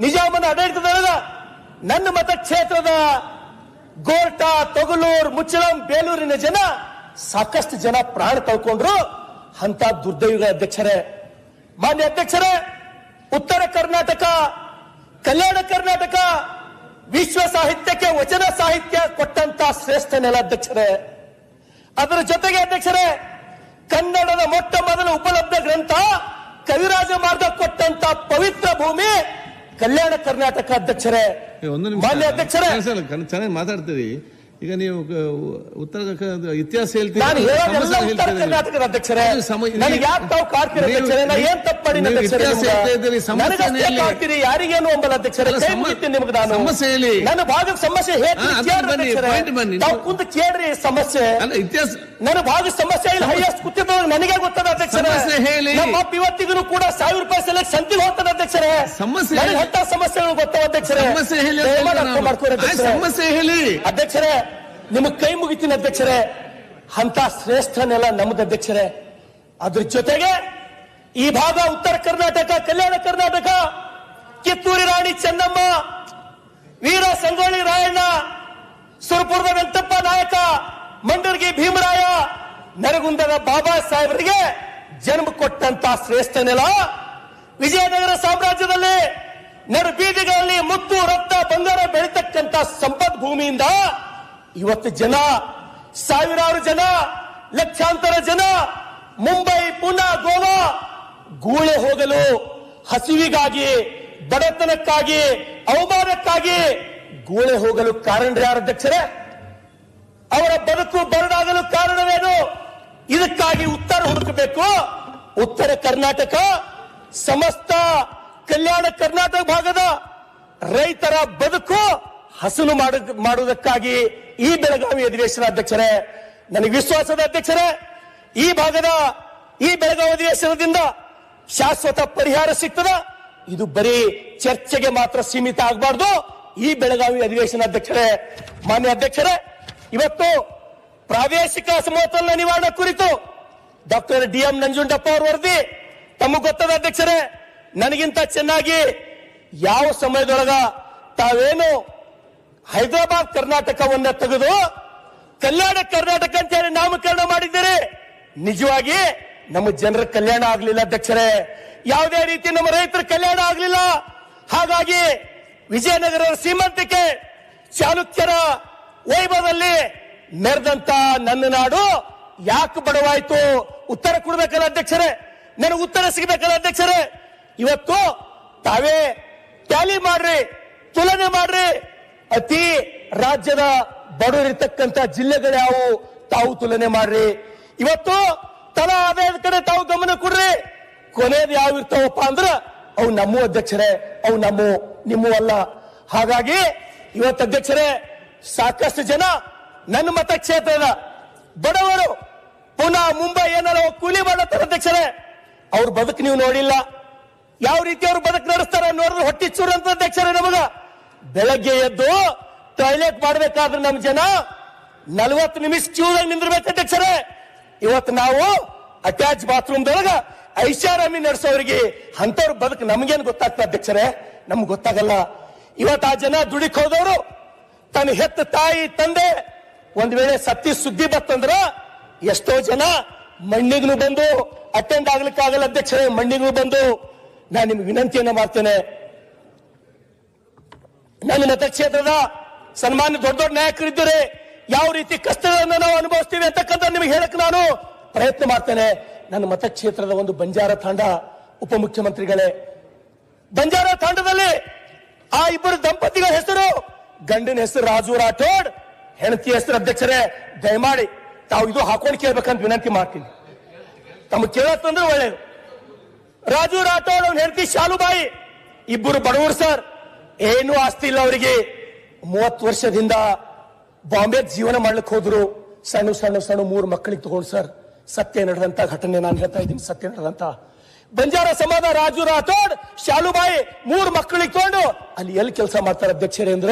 ನಿಜಾಮನ ಆಡಳಿತದೊಳಗ ನನ್ನ ಮತಕ್ಷೇತ್ರದ ಗೋರ್ಟ, ತೊಗಲೂರ್, ಮುಚ್ಚಳಂ, ಬೇಲೂರಿನ ಜನ ಸಾಕಷ್ಟು ಜನ ಪ್ರಾಣ ಕಳ್ಕೊಂಡ್ರು. ಅಂತ ದುರ್ದೈವ ಅಧ್ಯಕ್ಷರೇ. ಮಾನ್ಯ ಅಧ್ಯಕ್ಷರೇ, ಉತ್ತರ ಕರ್ನಾಟಕ, ಕಲ್ಯಾಣ ಕರ್ನಾಟಕ ವಿಶ್ವ ಸಾಹಿತ್ಯಕ್ಕೆ ವಚನ ಸಾಹಿತ್ಯ ಕೊಟ್ಟಂತ ಶ್ರೇಷ್ಠ ನೆಲ ಅಧ್ಯಕ್ಷರೇ. ಅದರ ಜೊತೆಗೆ ಅಧ್ಯಕ್ಷರೇ, ಕನ್ನಡದ ಮೊಟ್ಟ ಮೊದಲ ಉಪಲಬ್ಧ ಗ್ರಂಥ ಕವಿರಾಜ ಮಾರ್ಗ ಕೊಟ್ಟಂತ ಪವಿತ್ರ ಭೂಮಿ ಕಲ್ಯಾಣ ಕರ್ನಾಟಕ ಅಧ್ಯಕ್ಷರೇ ಮಾನ್ಯ ಅಧ್ಯಕ್ಷರೇ. ಚೆನ್ನಾಗಿ ಮಾತಾಡ್ತೀರಿ. ಈಗ ನೀವು ಉತ್ತರ ಇತಿಹಾಸ ಕೇಳ್ರಿ ಸಮಸ್ಯೆ. ಇತಿಹಾಸ ನನ್ನ ಸಮಸ್ಯೆ ಇಲ್ಲ ಹೈಯೆಸ್ಟ್ ನನಗೆ ಗೊತ್ತದ ಅಧ್ಯಕ್ಷರೇ. ಹೇಳಿ. ಇವತ್ತಿಗೂ ಕೂಡ ಸಾವಿರ ರೂಪಾಯಿ ಸಲ ಸಂತಿಗೆ ಹೋಗ್ತದೆ ಅಧ್ಯಕ್ಷರೇ. ಸಮಸ್ಯೆ ನನಗೆ. ಸಮಸ್ಯೆಗಳು ಗೊತ್ತಾವ ಸಮಸ್ಯೆ ಹೇಳಿ ಅಧ್ಯಕ್ಷರೇ. ಸಮಸ್ಯೆ ಹೇಳಿ. ಅಧ್ಯಕ್ಷರೇ ನಿಮಗೆ ಕೈ ಮುಗಿತೀನಿ ಅಧ್ಯಕ್ಷರೇ. ಅಂತ ಶ್ರೇಷ್ಠ ನೆಲ ನಮ್ದು ಅಧ್ಯಕ್ಷರೇ. ಅದ್ರ ಜೊತೆಗೆ ಈ ಭಾಗ ಉತ್ತರ ಕರ್ನಾಟಕ, ಕಲ್ಯಾಣ ಕರ್ನಾಟಕ, ಕಿತ್ತೂರಿ ರಾಣಿ ಚೆನ್ನಮ್ಮ, ವೀರ ಸಂಗೊಳ್ಳಿ ರಾಯಣ್ಣ, ಸುರಪುರದ ವೆಂಕಟಪ್ಪ ನಾಯಕ ಮಂಡರ್ಗಿ ಭೀಮರಾಯ, ನರಗುಂದದ ಬಾಬಾ ಸಾಹೇಬರಿಗೆ ಜನ್ಮ ಕೊಟ್ಟಂತ ಶ್ರೇಷ್ಠ ನೆಲ ವಿಜಯನಗರ ಸಾಮ್ರಾಜ್ಯದಲ್ಲಿ ನಡು ಬೀದಿಗಳಲ್ಲಿ ಮುತ್ತು, ರಕ್ತ, ಬಂಗಾರ ಬೆಳೀತಕ್ಕಂತ ಸಂಪತ್ ಭೂಮಿಯಿಂದ ಇವತ್ತು ಜನ, ಸಾವಿರಾರು ಜನ, ಲಕ್ಷಾಂತರ ಜನ, ಮುಂಬೈ, ಪುಣೆ, ಗೋವಾ, ಗೂಳೆ ಹೋಗಲು ಹಸಿವಿಗಾಗಿ, ಬಡತನಕ್ಕಾಗಿ, ಅವಮಾನಕ್ಕಾಗಿ ಗೂಳೆ ಹೋಗಲು ಕಾರಣ ಯಾರು ಅಧ್ಯಕ್ಷರೇ. ಅವರ ಬದುಕು ಬರಡಾಗಲು ಕಾರಣವೇನು? ಇದಕ್ಕಾಗಿ ಉತ್ತರ ಹುಡುಕಬೇಕು. ಉತ್ತರ ಕರ್ನಾಟಕ, ಸಮಸ್ತ ಕಲ್ಯಾಣ ಕರ್ನಾಟಕ ಭಾಗದ ರೈತರ ಬದುಕು ಹಸನು ಮಾಡು- ಮಾಡುವುದಕ್ಕಾಗಿ ಈ ಬೆಳಗಾವಿ ಅಧಿವೇಶನ ಅಧ್ಯಕ್ಷರೇ, ನನಗೆ ವಿಶ್ವಾಸದ ಅಧ್ಯಕ್ಷರೇ, ಈ ಭಾಗದ, ಈ ಬೆಳಗಾವಿ ಅಧಿವೇಶನದಿಂದ ಶಾಶ್ವತ ಪರಿಹಾರ ಸಿಗ್ತದ. ಇದು ಬರೀ ಚರ್ಚೆಗೆ ಮಾತ್ರ ಸೀಮಿತ ಆಗಬಾರ್ದು. ಈ ಬೆಳಗಾವಿ ಅಧಿವೇಶನ ಅಧ್ಯಕ್ಷರೇ, ಮಾನ್ಯ ಅಧ್ಯಕ್ಷರೇ, ಇವತ್ತು ಪ್ರಾದೇಶಿಕ ಅಸಮತೋಲನ ನಿವಾರಣೆ ಕುರಿತು ಡಾಕ್ಟರ್ ಡಿ ಎಂ ನಂಜುಂಡಪ್ಪ ಅವರು ವರದಿ, ತಮಗೆ ಗೊತ್ತದ ಅಧ್ಯಕ್ಷರೇ, ನನಗಿಂತ ಚೆನ್ನಾಗಿ ಯಾವ ಸಮಯದೊಳಗ ತಾವೇನು ಹೈದರಾಬಾದ್ ಕರ್ನಾಟಕವನ್ನ ತೆಗೆದು ಕಲ್ಯಾಣ ಕರ್ನಾಟಕ ಅಂತ ಹೇಳಿ ನಾಮಕರಣ ಮಾಡಿದ್ದೀರಿ. ನಿಜವಾಗಿ ನಮ್ಮ ಜನರ ಕಲ್ಯಾಣ ಆಗಲಿಲ್ಲ ಅಧ್ಯಕ್ಷರೇ. ಯಾವುದೇ ರೀತಿ ನಮ್ಮ ರೈತರ ಕಲ್ಯಾಣ ಆಗಲಿಲ್ಲ. ಹಾಗಾಗಿ ವಿಜಯನಗರ ಸೀಮಂತಿಕೆ ಚಾಲುಕ್ಯರ ವೈಭವದಲ್ಲಿ ಮೆರೆದಂತ ನನ್ನ ನಾಡು ಯಾಕೆ ಬಡವಾಯ್ತು? ಉತ್ತರ ಕೊಡ್ಬೇಕಲ್ಲ ಅಧ್ಯಕ್ಷರೇ. ನನಗೆ ಉತ್ತರ ಸಿಗಬೇಕಲ್ಲ ಅಧ್ಯಕ್ಷರೇ. ಇವತ್ತು ತಾವೇ ಟ್ಯಾಲಿ ಮಾಡ್ರಿ, ತುಲನೆ ಮಾಡ್ರಿ. ಅತಿ ರಾಜ್ಯದ ಬಡವರಿರ್ತಕ್ಕಂತ ಜಿಲ್ಲೆಗಳು ಯಾವುವು ತಾವು ತುಲನೆ ಮಾಡ್ರಿ. ಇವತ್ತು ತಲಾ ಆದಾಯದ ಕಡೆ ತಾವು ಗಮನ ಕೊಡ್ರಿ. ಕೊನೆಯದು ಯಾವ ಇರ್ತಾವಪ್ಪ ಅಂದ್ರ ಅವು ನಮ್ಮ ಅಧ್ಯಕ್ಷರೇ, ಅವು ನಮ್ಮ, ನಿಮ್ಮ ಅಲ್ಲ. ಹಾಗಾಗಿ ಇವತ್ತು ಅಧ್ಯಕ್ಷರೇ, ಸಾಕಷ್ಟು ಜನ ನನ್ನ ಮತಕ್ಷೇತ್ರದ ಬಡವರು ಪುನಃ ಮುಂಬೈ ಏನಾರ ಕೂಲಿ ಮಾಡತ್ತಾರ ಅಧ್ಯಕ್ಷರೇ, ಅವ್ರ ಬದುಕು ನೀವು ನೋಡಿಲ್ಲ. ಯಾವ ರೀತಿ ಅವ್ರು ಬದುಕು ನಡೆಸ್ತಾರೆ ನೋಡಿದ್ರೆ ಹೊಟ್ಟಿ ಚೂರು ಅಂತ ಅಧ್ಯಕ್ಷರೇ ನಮಗ. ಬೆಳಗ್ಗೆ ಎದ್ದು ಟಾಯ್ಲೆಟ್ ಮಾಡಬೇಕಾದ್ರೆ ನಮ್ ಜನ ನಲವತ್ತು ನಿಮಿಷ ಕ್ಯೂದಾಗ ನಿಂದಿರ್ಬೇಕು ಅಧ್ಯಕ್ಷರೇ. ಇವತ್ತು ನಾವು ಅಟ್ಯಾಚ್ ಬಾತ್ರೂಮ್ ದೊಳಗ ಐಷಾರಾಮಿ ನಡೆಸೋರಿಗೆ ಅಂತವ್ರ ಬದುಕು ನಮ್ಗೇನು ಗೊತ್ತಾಗ್ತದೆ ಅಧ್ಯಕ್ಷರೇ? ನಮ್ಗೆ ಗೊತ್ತಾಗಲ್ಲ. ಇವತ್ತು ಆ ಜನ ದುಡಿಕ್ ಹೋದವರು ತನ್ನ ಹೆತ್ತ ತಾಯಿ, ತಂದೆ ಒಂದ್ ವೇಳೆ ಸತ್ತಿ ಸುದ್ದಿ ಬತ್ತಂದ್ರ ಎಷ್ಟೋ ಜನ ಮಣ್ಣಿಗೂ ಬಂದು ಅಟೆಂಡ್ ಆಗ್ಲಿಕ್ಕಾಗಲ್ಲ ಅಧ್ಯಕ್ಷರೇ ಮಣ್ಣಿಗೂ ಬಂದು. ನಾನು ನಿಮ್ಗೆ ವಿನಂತಿಯನ್ನ ಮಾಡ್ತೇನೆ. ನನ್ನ ಮತಕ್ಷೇತ್ರದ ಸನ್ಮಾನ್ಯ ದೊಡ್ಡ ದೊಡ್ಡ ನಾಯಕರಿದ್ದರೆ ಯಾವ ರೀತಿ ಕಷ್ಟಗಳನ್ನು ನಾವು ಅನುಭವಿಸ್ತೀವಿ ಅಂತಕ್ಕಂಥ ನಿಮಗೆ ಹೇಳಕ್ ನಾನು ಪ್ರಯತ್ನ ಮಾಡ್ತೇನೆ. ನನ್ನ ಮತಕ್ಷೇತ್ರದ ಒಂದು ಬಂಜಾರ ತಾಂಡ ಉಪಮುಖ್ಯಮಂತ್ರಿಗಳೇ. ಬಂಜಾರ ತಾಂಡದಲ್ಲಿ ಆ ಇಬ್ಬರು ದಂಪತಿಗಳ ಹೆಸರು ಗಂಡನ ಹೆಸರು ರಾಜು ರಾಠೋಡ್ ಹೆಂಡತಿ ಹೆಸರು ಅಧ್ಯಕ್ಷರೇ, ದಯಮಾಡಿ ತಾವು ಇದು ಹಾಕೊಂಡು ಕೇಳ್ಬೇಕಂತ ವಿನಂತಿ ಮಾಡ್ತೀನಿ. ತಮಗೆ ಕೇಳತ್ತಂದ್ರೆ ಒಳ್ಳೇದು. ರಾಜು ರಾಠೋಡ್ ಅವ್ನ ಹೆಂಡತಿ ಶಾಲುಬಾಯಿ, ಇಬ್ಬರು ಬಡವರು ಸರ್. ಏನು ಆಸ್ತಿ ಇಲ್ಲ ಅವರಿಗೆ. ಮೂವತ್ತು ವರ್ಷದಿಂದ ಬಾಂಬೆ ಜೀವನ ಮಾಡ್ಲಿಕ್ಕೆ ಹೋದ್ರು. ಸಣ್ಣ ಸಣ್ಣ ಸಣ್ಣ ಮೂರು ಮಕ್ಕಳಿಗೆ ತಗೊಂಡು ಸರ್, ಸತ್ಯ ನಡೆದಂತ ಘಟನೆ ನಾನು ಹೇಳ್ತಾ ಇದ್ದೀನಿ, ಸತ್ಯ ನಡೆದಂತ. ಬಂಜಾರ ಸಮಾಜ ರಾಜು ರಾಥೋಡ್, ಶಾಲುಬಾಯಿ ಮೂರು ಮಕ್ಕಳಿಗೆ ತಗೊಂಡು ಅಲ್ಲಿ ಎಲ್ಲಿ ಕೆಲಸ ಮಾಡ್ತಾರೆ ಅಧ್ಯಕ್ಷರೇ ಅಂದ್ರೆ?